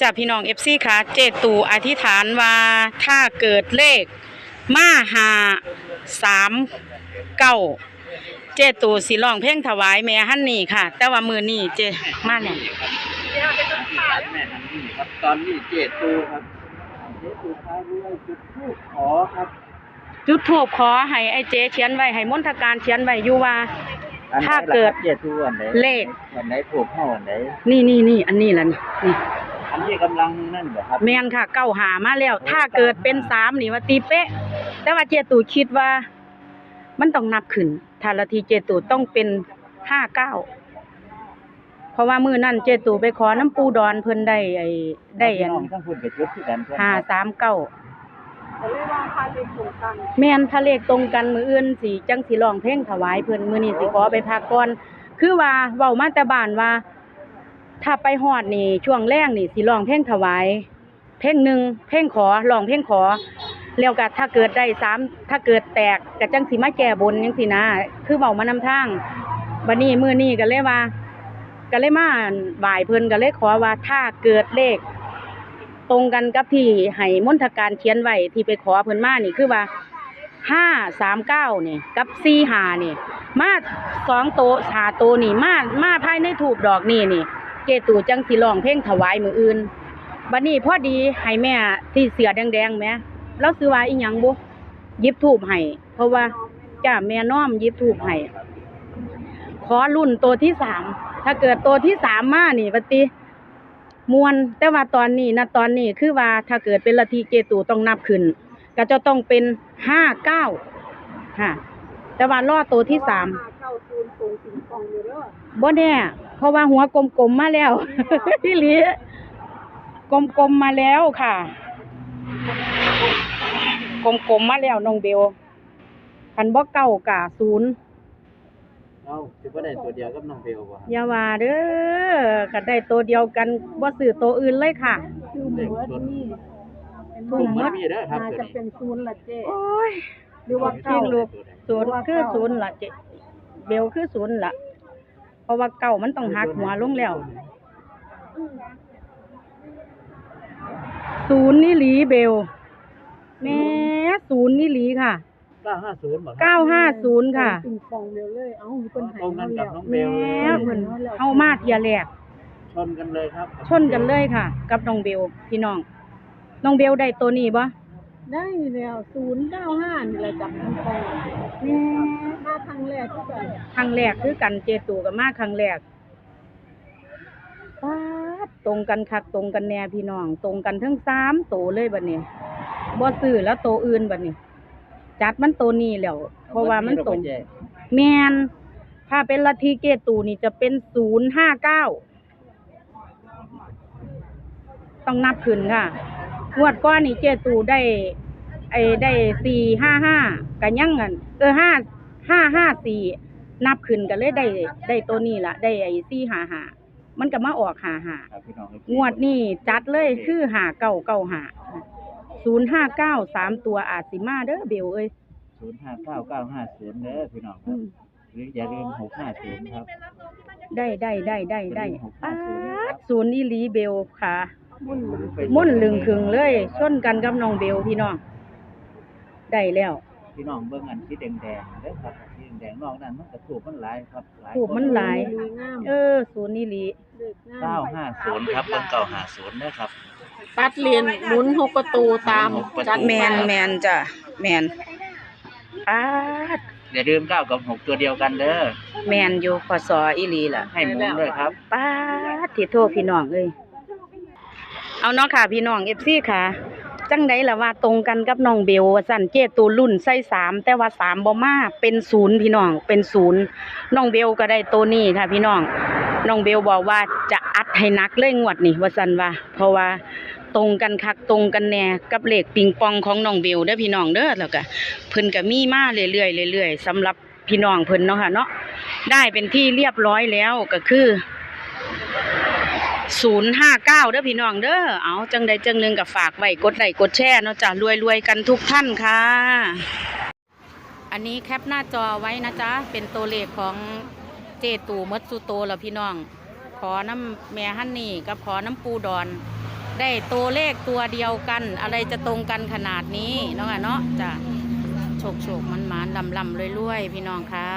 จ้าพี่น้องเอฟซีค่ะเจตูอธิษฐานว่าถ้าเกิดเลขมาหาสามเก้าเจตูสิร้องเพลงถวายแม่ฮันนี่ค่ะ แต่ว่ามือนี่เจมาเนี่ยแม่ฮันนี่ครับตอนนี้เจตูครับเจตูพารวยจุดทูปขอครับ จุดทูบขอให้ไอ้เจเขียนไว้ให้มนทการเขียนไว้อยู่ว่าอันไหนถ้าล่ะเกิดครับเจตูอันไหนเลขอันไหนถูกเข้าอันไหนนี่นี่นี่อันนี้ล่ะนี่นี่ อันนี้กำลังนั่นเหรอครับแมนค่ะเก้าหามาแล้ว ถ้าเกิดเป็นสามนี่ว่าตีเป๊ะ แต่ว่าเจตูคิดว่า มันต้องนับขึ้นทาละทีเจตูต้องเป็นห้าเก้าเพราะว่ามือนั่นเจตูไปขอน้ำปูดอนเพิ่นได้ไอ้ได้พี่อันน้องทั้งคุณกับจุดที่กันเพื่อนห้าครับสามเก้าแม่นทะเลขตรงกันมืออื่นสิจังสิร้องเพลงถวายเพิ่นมื้อนี้สิขอไปพักก่อน คือว่าเว้ามาแต่บ้านว่า ถ้าไปฮอดนี่ช่วงแรกนี่สิร้องเพลงถวาย เพลงหนึ่งเพลงขอร้องเพลงขอ แล้วก็ถ้าเกิดได้สามถ้าเกิดแตกก็จังสิมาแก้บนจังซี่นะ คือเว้ามานำทางบัดนี้มือนี้ก็เลยว่าก็เลยมาบ่ายเพิ่นก็เลยขอว่าถ้าเกิดเลข ตรงกันกับที่ให้มนทการเขียนไว้ที่ไปขอเพิ่นมานี่คือว่าห้าสามเก้านี่กับสี่หานี่ มาสองโตะหาโตนี่มามาภายในถูกดอกนี่นี่ เจตูจังสิร้องเพลงถวายมืออื่นบัดนี้พอดีให้แม่ที่เสือแดงๆแหม่เราซื้อว่าอีหยังบ่หยิบถูบให้เพราะว่าจ้าแม่น้อมยิบถูบให้ขอรุ่นโตวที่สามถ้าเกิดโตวที่สามมานี่ปฏิมวนแต่ว่าตอนนี้นะตอนนี้คือว่าถ้าเกิดเป็นละทีเจตูต้องนับขึ้น ก็จะต้องเป็นห้าเก้าค่ะ แต่ว่ารอตัวที่สามบ่แน่ ราะว่าหัวกลมๆมาแล้วพี่ลีกลมๆมาแล้วค่ะ กลมๆมาแล้วน้องเบลพันบ่เก้ากะศูนย์เอ้าถือว่าได้ตัวเดียวกับน้องเบลบ่ครับอย่าว่าเด้อก็ได้ตัวเดียวกันบ่ซื้อตัวอื่นเลยค่ะเลขต้นถูถูกกหมมัดนมีเด้อครับน่าตัวจะนี้เป็นศูนย์ละเจ๊โอ้ยหรือว่าจริเก้างลูกศูนย์คือศูนย์ล่ะเจเบลคือศูนย์ล่ะ เพราะว่าเก่ามันต้องหักหัวลงแล้วศูนย์นี่หลีเบลแม่ศูนย์นี่หลีค่ะ950บ่ครับเก้าห้าศูนย์ค่ะปิงปองเดียวเลยเอ้ามีคนหายตรงกันกับน้องเบแม่ลเลย เพิ่นเฮามาเทียแรก ชนกันเลยครับชนกันเลยค่ะ กับน้องเบลพี่น้อง น้องเบลได้ตัวนี้บ่ ได้แล้วศูนย์เก้าห้านี่แหละจับปิงปองแม่มาครั้งแรกที่แบบครั้งแรกคือกันเจตูกับมาครั้งแรกป๊าดตรงกันคักตรงกันแน่พี่น้อง ตรงกันทั้งสามโตวเลยบัดนี้บ่ซื้อแล้วโตวอื่นบัดนี้ จัดมันโตวนี้แล้วเพราะว่ามันตรง แมนถ้าเป็นลัทธิเกตูนี่จะเป็นศูนย์ห้าเก้า ต้องนับขึ้นค่ะ งวดก้อนนี่เจตูได้ ไอ้ได้สี่ห้าห้ากันยังเงินเออห้าห้าห้าสี่นับขึ้นกันเลยได้ได้ตัวนี้ละได้ไอ้สี่ห้าห้ามันก็มาออกห้าห้าครับพี่น้องงวดนี่จัดเลยคือหาเก้าเก้าหาศูนย์ห้าเก้าสามตัวอาจสิมาเด้อเบลเอ้ย059950เด้อพี่น้องคอืรับมหรืออย่าลืม650ครับ ได้ได้ได้ได้ได้เป็นหกห้าปาศูนย์นะครับดศูนย์อีหลีเบลค่ะ มุ่นหรือมุ่นลึงคึงเลยชนกันกับน้องเบลพี่น้องได้แล้วพี่น้องเบิ่งอันที่แดงๆเด้อครับที่แดงๆนอกนั้นมันก็ถูกมันหลายครับหลายถูกมันหลายดีงามเออศูนย์อีหลีเด็กงาม950ครับเบิ่ง950เด้อครับตัดเลนหมุนหกประตูตามหกประตูจัดแมนแมนจ้ะแมนปาดอย่าลืม9กับ6ตัวเดียวกันเด้อแมนอยู่พศอีหลีล่ะ ให้หมุนด้วยครับป้าดที่โทษพี่น้องเอ้ย เอาเนาะค่ะ พี่น้องเอฟซีค่ะ จังไดละว่าตรงกันกับน้องเบลว่าสั่นเจตูรุ่นใส่สามแต่ว่าสามบ่มาเป็นศูนย์พี่น้องเป็นศูนย์น้องเบลก็ได้ตัวนี้ค่ะ พี่น้องน้องเบลบอกว่าจะอัดให้นักเลยงวดนี่ว่าสันว่า เพราะว่าตรงกันคักตรงกันแน่กับเหลขปิงปองของน้องเบลเด้อพี่น้องเด้อแล้วก็เพิ่นก็มีมาเรื่อยๆเรื่อยๆสำหรับพี่น้องเพิ่นเนาะค่ะเนาะได้เป็นที่เรียบร้อยแล้วก็คือ ศูนย์ห้าเก้าเด้อพี่น้องเด้อเอาจังใดจังหนึ่งกับฝากไว้กดไลค์กดแชร์เนาะจ้ะรวยๆกันทุกท่านค่ะ อันนี้แคปหน้าจอไว้นะจ๊ะ เป็นตัวเลขของเจตูมดสุโตแล้วพี่น้อง ขอน้ำแม่ฮันนี่กับขอน้ำปูดอน ได้ตัวเลขตัวเดียวกัน อะไรจะตรงกันขนาดนี้เนาะค่ะเนาะจ้ะโชคโชคมันหมานลำลำรวยๆพี่น้องค่ะ